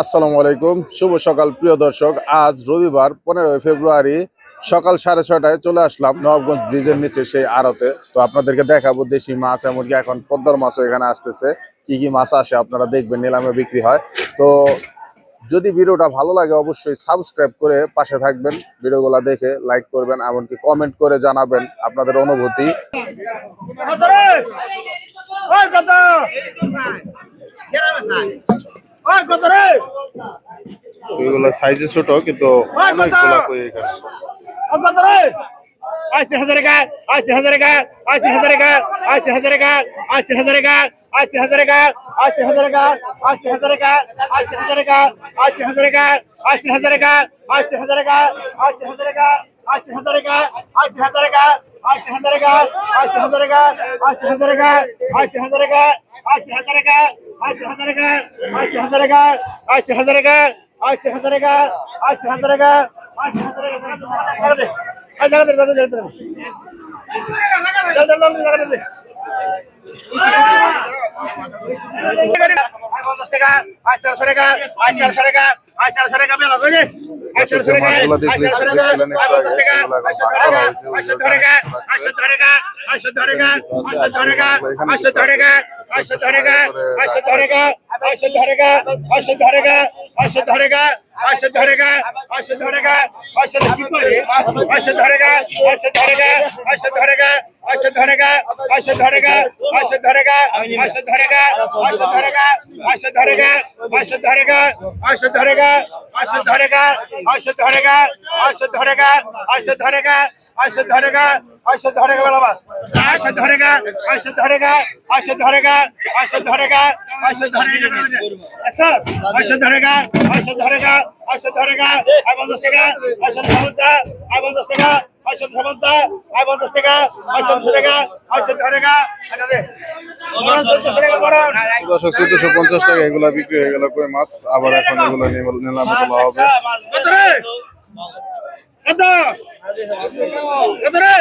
আসসালামু আলাইকুম। শুভ সকাল, প্রিয় দর্শক। আজ রবিবার, পনেরোই ফেব্রুয়ারি, সকাল সাড়ে ছয়টায় চলে আসলাম নবগঞ্জ ব্রিজের নিচে সেই আড়তে। তো আপনাদেরকে দেখাবো দেশি মাছ, এমনকি এখন পদ্মার মাছও এখানে আসতেছে। কি কি মাছ আসে আপনারা দেখবেন, নিলামে বিক্রি হয়। তো যদি ভিডিওটা ভালো লাগে, অবশ্যই সাবস্ক্রাইব করে পাশে থাকবেন। ভিডিওগুলো দেখে লাইক করবেন, এমনকি কমেন্ট করে জানাবেন আপনাদের অনুভূতি। রে ওই কত ওই কত রে এগুলো সাইজে ছোট কিন্তু অনেকগুলো কই এখানে ওই কত রে আজ তিন হাজার টাকা আজ তিন হাজার টাকা আজ তিন হাজার টাকা আজ তিন হাজার টাকা আজ তিন হাজার টাকা আজ তিন হাজার টাকা আজ তিন হাজার টাকা আজ তিন হাজার টাকা আজ তিন হাজার টাকা আজ তিন হাজার টাকা আজ তিন হাজার টাকা আজ তিন হাজার টাকা আজ তিন হাজার টাকা আজ তিন হাজার টাকা আজ তিন হাজার টাকা আজ তিন হাজার টাকা আজ তিন হাজার টাকা আজ তিন হাজার টাকা আজ তিন হাজার টাকা আজ তিন হাজার টাকা আজ তিন হাজার টাকা আজ তিন হাজার টাকা আজ তিন হাজার টাকা আজ তিন হাজার টাকা আজ তিন হাজার টাকা আজ তিন হাজার টাকা আজ জায়গা দে জায়গা দে জায়গা দে চল চল চল জায়গা দে মাছগুলো দেখলে দেখছিলেন একটু আগে, পঞ্চাশ টাকা সেগুলো এখন আজ ভাগ চোদ্দ করা টাকা হয়েছে, আজ চোদ্দ টাকা আজ চোদ্দ টাকা আজ চোদ্দ টাকা আজ চোদ্দ টাকা আজ চোদ্দ টাকা আজ চোদ্দ টাকা আজ চোদ্দ টাকা আজ চোদ্দ টাকা আজ চোদ্দ টাকা আজ চোদ্দ কি করে আজ চোদ্দ টাকা আজ চোদ্দ টাকা আজ চোদ্দ টাকা আজ চোদ্দ টাকা আজ চোদ্দ টাকা আজ চোদ্দ টাকা আজ চোদ্দ টাকা আজ চোদ্দ টাকা আজ চোদ্দ টাকা আজ চোদ্দ টাকা আজ চোদ্দ টাকা আজ চোদ্দ টাকা আজ চোদ্দ টাকা আজ চোদ্দ টাকা আজ চোদ্দ ধরেগা ধরেগা বাবা ধরেগা ধরেগা ধরেগা ধরেগা ধরেগা আচ্ছা ধরেগা আইসে ধরেগা আইসে ধরেগা আই পঞ্চাশ টাকা আইসে ধরমতা আই পঞ্চাশ টাকা আইসে ধরমতা আই পঞ্চাশ টাকা আইসে ধরেগা আচ্ছা দে দর্শক চোদ্দশো পঞ্চাশ টাকা এগুলা বিক্রি হয়ে গেল কই মাছ আবার এখন এগুলো নিলামে তোলা হবে কত কত রে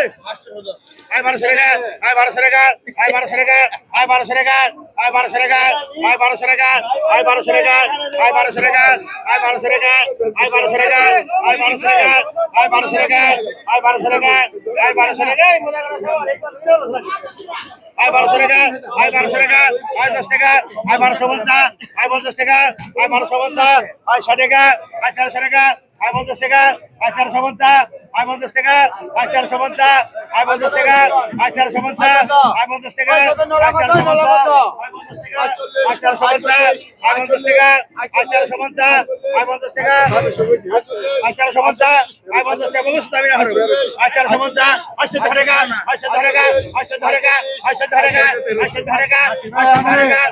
আয় বারোশো টাকা আয় বারোশো টাকা আয় বারোশো টাকা আয় বারোশো টাকা আয় বারোশো টাকা আয় বারোশো টাকা আয় বারোশো টাকা আয় বারোশো টাকা আয় বারোশো টাকা আয় বারোশো টাকা আয় বারোশো টাকা আয় বারোশো টাকা আয় বারোশো টাকা আয় বারোশো টাকা। আয় দশ টাকা আয় বারোশো পঞ্চাশ আয় বারোশো পঞ্চাশ আয় ষাট টাকা আয় চারশো টাকা আয় পঞ্চাশ টাকা আয় চারশো পঞ্চাশ আয় পঞ্চাশ টাকা আয় চারশো পঞ্চাশ আয় পঞ্চাশ টাকা আয় চারশো পঞ্চাশ আয় পঞ্চাশ টাকা আয় চারশো পঞ্চাশ আয় পঞ্চাশ টাকা আয় চারশো পঞ্চাশ আয় পঞ্চাশ টাকা আয় চারশো পঞ্চাশ আয় পঞ্চাশ টাকা বলছো আমি রাখো আয় চারশো পঞ্চাশ ধরে গাছ আয়শো ধরে গাছ আয়শো ধরে গাছ আয়শো ধরে গাছ আয়শো ধরে গাছ আয়শো ধরে গাছ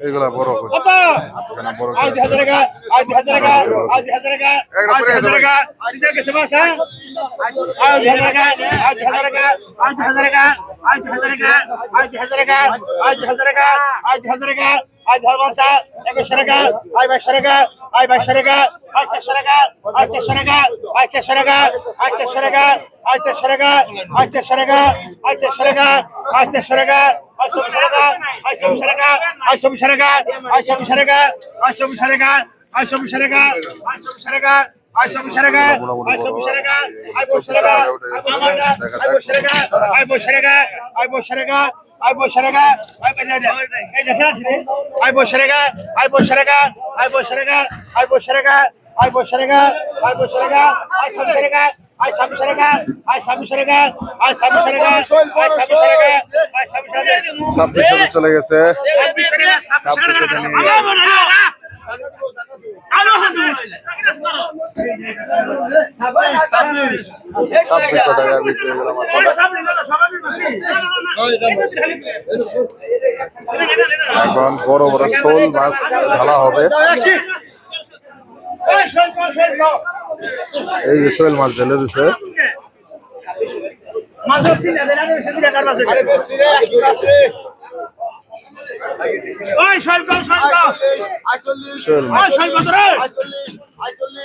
এগুলা বড় কই। কত এখানে বড় আজ করে। হাজার টাকা আজ হাজার টাকা আজ হাজার টাকা আজ হাজার টাকা নিজের কাছে বাস হ্যাঁ আজ হাজার টাকা আজ হাজার টাকা আজ হাজার টাকা আজ হাজার টাকা আজ হাজার টাকা আজ হাজার টাকা আজ হাজার টাকা আজ হাজার একশো টাকা আজ বাইশশো টাকা আজ বাইশশো টাকা আজ চারশো টাকা আজ চারশো টাকা আজ চারশো টাকা আজ চারশো টাকা আজ চারশো টাকা আজ চারশো টাকা আজ চারশো টাকা আজ চারশো টাকা আজ চব্বিশ টাকা টাকা আই বসরেগা আই বসরেগা এই দেখে আছি রে আই বসরেগা আই বসরেগা আই বসরেগা আই বসরেগা আই বসরেগা আই বসরেগা আই সামসরেগা আই সামসরেগা আই সামসরেগা আই সামসরেগা আই সামসরেগা আই সামসরেগা ছাব্বিশ সালে চলে গেছে ছাব্বিশ সালে ছাব্বিশ সালে আলহামদুলিল্লাহ এখন বড় বড় শোল মাছ ঢালা হবে। এই যে শোল মাছ ঢেলে দিছে। শোল মাছ।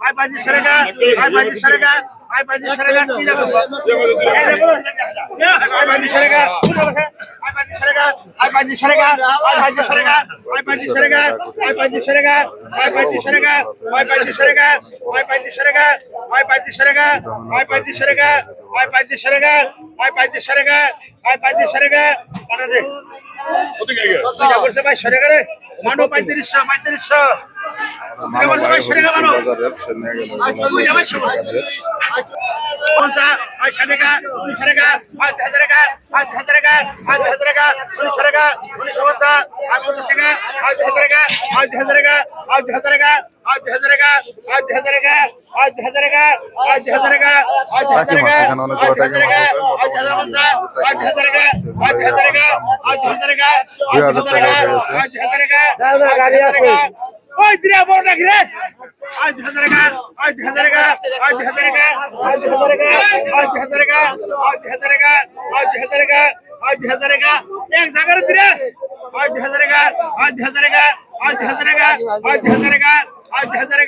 भाई भाई जी सरेगा भाई भाई जी सरेगा भाई भाई जी सरेगा की ना भाई भाई जी सरेगा भाई भाई जी सरेगा भाई भाई जी सरेगा भाई भाई जी सरेगा भाई भाई जी सरेगा भाई भाई जी सरेगा भाई भाई जी सरेगा भाई भाई जी सरेगा भाई भाई जी सरेगा भाई भाई जी सरेगा भाई भाई जी सरेगा भाई भाई जी सरेगा भाई भाई जी सरेगा भाई भाई जी सरेगा কাটা দে ওদিকে গিয়ে ভাই সরেগা রে মানো 3500 3500 দুই হাজার টাকা আট হাজার টাকা আট হাজার টাকা আট হাজার টাকা আট হাজার টাকা আট হাজার টাকা আট হাজার টাকা আট হাজার টাকা আট হাজার টাকা আট হাজার পঞ্চাশ আট হাজার টাকা আট হাজার টাকা আট হাজার টাকা আট হাজার টাকা আট হাজার টাকা গাড়ি আছে ওই দিরা বড় নাকি রে আজ হাজার টাকা আজ হাজার টাকা আজ হাজার টাকা আজ হাজার টাকা আজ হাজার টাকা আজ হাজার টাকা আজ হাজার টাকা আজ হাজার টাকা এক জায়গার দিরে আজ হাজার টাকা আজ হাজার টাকা আজ হাজার টাকা আজ হাজার টাকা আজ হাজার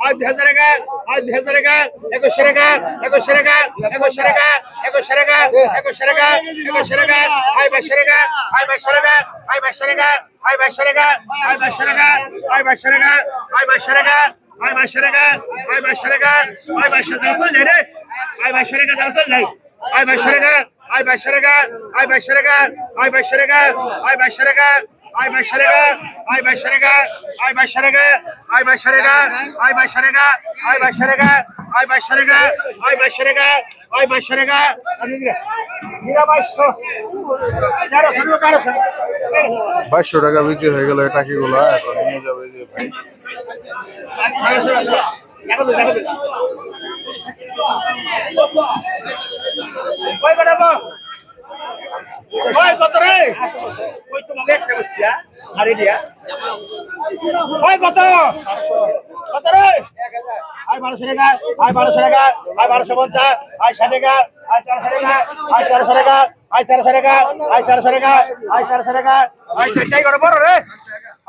টাকা আজ হাজার টাকা আজ হাজার টাকা একুশশো টাকা একুশশো টাকা একুশশো টাকা একুশশো টাকা একুশশো টাকা একুশশো টাকা আই বাইশশো টাকা আই বাইশশো টাকা আই বাইশশো টাকা আই বাইশশো টাকা আই বাইশশো টাকা আই বাইশশো টাকা আই বাইশশো টাকা আই বাইশশো টাকা আই বাইশশো টাকা আই বাইশশো টাকা তো নেই রে বাইশশো টাকা দাও তো নাই আই বাইশশো টাকা আই বাইশশো টাকা আই বাইশশো টাকা আই বাইশশো টাকা আই বাইশশো টাকা আই বাইশশো টাকা আই বাইশশো টাকা আই বাইশশো টাকা আই বাইশশো টাকা আই বাইশশো টাকা আই বাইশশো টাকা আই বাইশশো টাকা আই বাইশশো টাকা আমি দিরা দিরা বাইশশো টাকা বিক্রি হয়ে গেল এটা কি গুলা এখন নিয়ে যাবে যে ভাই। বেটাবো ওই কত রে? ওই তোমাকে একটা বসছি আরে দিয়া। ওই কত? কত রে? আই বারোশো টাকা, আয় বারোশো টাকা আই বারোশো পঞ্চাশ আই ষাট টাকা আই চারশো টাকা আই চারশো টাকা আই চারশো টাকা আই চারশো টাকা আই চারশো টাকা আই চারটাই করে, বড় রে।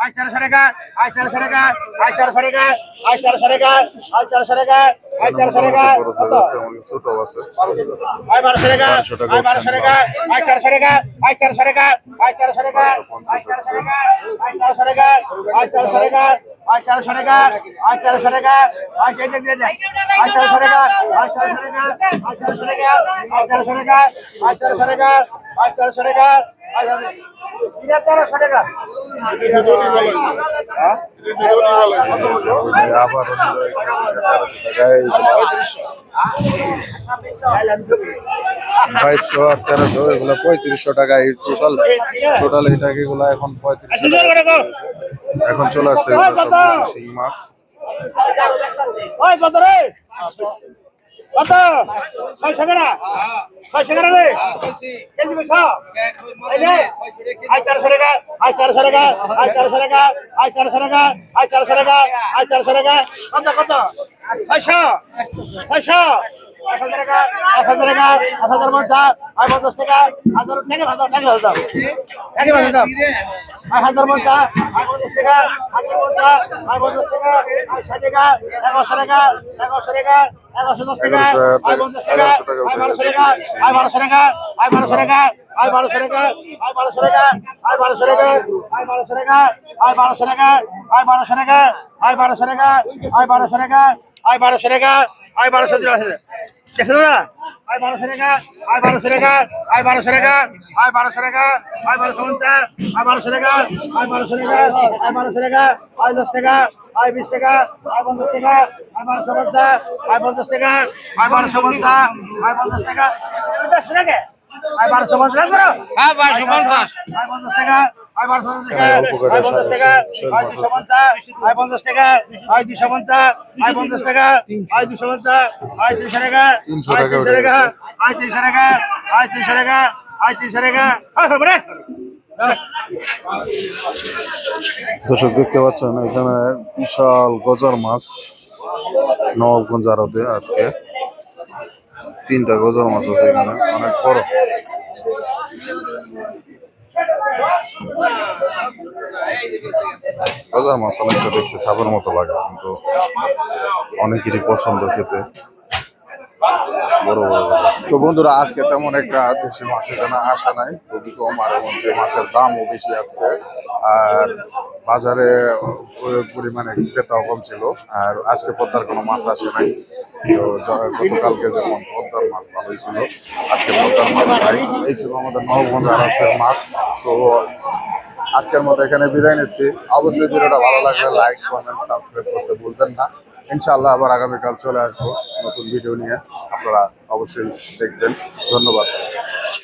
আই চারশো টাকা আই চারশো টাকা আই চারশো টাকা আই চারশো টাকা আই চারশো টাকা আই চারশো টাকা ছোট আছে আই বারোশো টাকা আই বারোশো টাকা আই চারশো টাকা আই চারশো টাকা আই চারশো টাকা আই চারশো টাকা আই চারশো টাকা আই চারশো টাকা আই চারশো টাকা আই চারশো টাকা আই চারশো টাকা আই চারশো টাকা আই চারশো টাকা আই চারশো টাকা আই চারশো টাকা আই চারশো টাকা আই চারশো টাকা টাকা আবার বাইশশো আর তেরোশো এগুলো পঁয়ত্রিশশো টাকা এই টোটাল টোটাল এটা এগুলো এখন পঁয়ত্রিশশো টাকা এখন চলে আসছে শিং মাছ কত রে কত? ছয়শো টাকা ছয়শো টাকা রে? কেজি পয়সা আজ চারশো টাকা আজ চারশো টাকা আজ চারশো টাকা আজ চারশো টাকা আজ চারশো টাকা আজ চারশো টাকা, কত কত? ছয়শো ছয়শো এক হাজার টাকা এক হাজার টাকা এক হাজার পঞ্চাশ আই পঞ্চাশ টাকা হাজার টাকা হাজার টাকা হাজার টাকা হাজার আই হাজার পঞ্চাশ আই পঞ্চাশ টাকা হাজার পঞ্চাশ আই পঞ্চাশ টাকা আই ষাট টাকা এগারোশো টাকা এগারোশো টাকা এগারোশো দশ টাকা আই পঞ্চাশ টাকা আই বারোশো টাকা আই বারোশো টাকা আই বারোশো টাকা আই বারোশো টাকা আই বারোশো টাকা আই বারোশো টাকা আই বারোশো টাকা আই বারোশো টাকা আই বারোশো টাকা আই বারোশো টাকা আই বারোশো টাকা আই বারোশো টাকা আই বারোশো টাকা দেখছ না আই বারোশো টাকা আই বারোশো টাকা আই বারোশো টাকা আই বারোশো টাকা আই বারোশো পঞ্চাশ আই বারোশো টাকা আই বারোশো টাকা আই বারোশো টাকা আই দশ টাকা আয় বিশ টাকা আয় পঞ্চাশ টাকা আয় বারোশো পঞ্চাশ আয় পঞ্চাশ টাকা আয় বারোশো পঞ্চাশ আয় পঞ্চাশ টাকা বেশ রেখে আয় বারোশো পঞ্চাশ করো হ্যাঁ বারোশো পঞ্চাশ আয় পঞ্চাশ টাকা আয় পঞ্চাশ টাকা। হ্যাঁ, আয় পঞ্চাশ টাকা। আয় দুশো পঞ্চাশ। আয় পঞ্চাশ টাকা। আয় দুশো পঞ্চাশ। আয় পঞ্চাশ টাকা। আয় দুশো পঞ্চাশ। আয় তিনশো টাকা। তিনশো আয় টাকা তিনশো টাকা। আয় তিনশো টাকা। আয় তিনশো টাকা। আয় তিনশো টাকা। আয় হবে দর্শক দেখতে পাচ্ছেন এখানে বিশাল গজার মাছ নবাবগঞ্জ আড়তে আজকে। তিনটা গজার মাছ আছে এখানে অনেক বড়। গজার মাছ অনেকটা দেখতে সাপের মতো লাগে, কিন্তু অনেকেরই পছন্দ খেতে। বড় বড় তো বন্ধুরা, আজকে তেমন একটা দেশি মাছ এখানে আসা নাই, খুবই কম, আর মাছের দামও বেশি আজকে। আর বাজারে পরিমাণে ক্রেতাও কম ছিল, আর আজকে পদ্মার কোনো মাছ আসে নাই। তো গতকালকে যেমন পদ্মার মাছ ভালোই ছিল, আজকে পদ্মার মাছ নাই। এই ছিল আমাদের নবগঞ্জ আড়তের মাছ। তো আজকের মতো এখানে বিদায় নিচ্ছি। অবশ্যই ভিডিওটা ভালো লাগলে লাইক কমেন্ট সাবস্ক্রাইব করতে ভুলবেন না। ইনশাআল্লাহ আবার আগামীকাল চলে আসব নতুন ভিডিও নিয়ে। আপনারা অবশ্যই দেখবেন। ধন্যবাদ।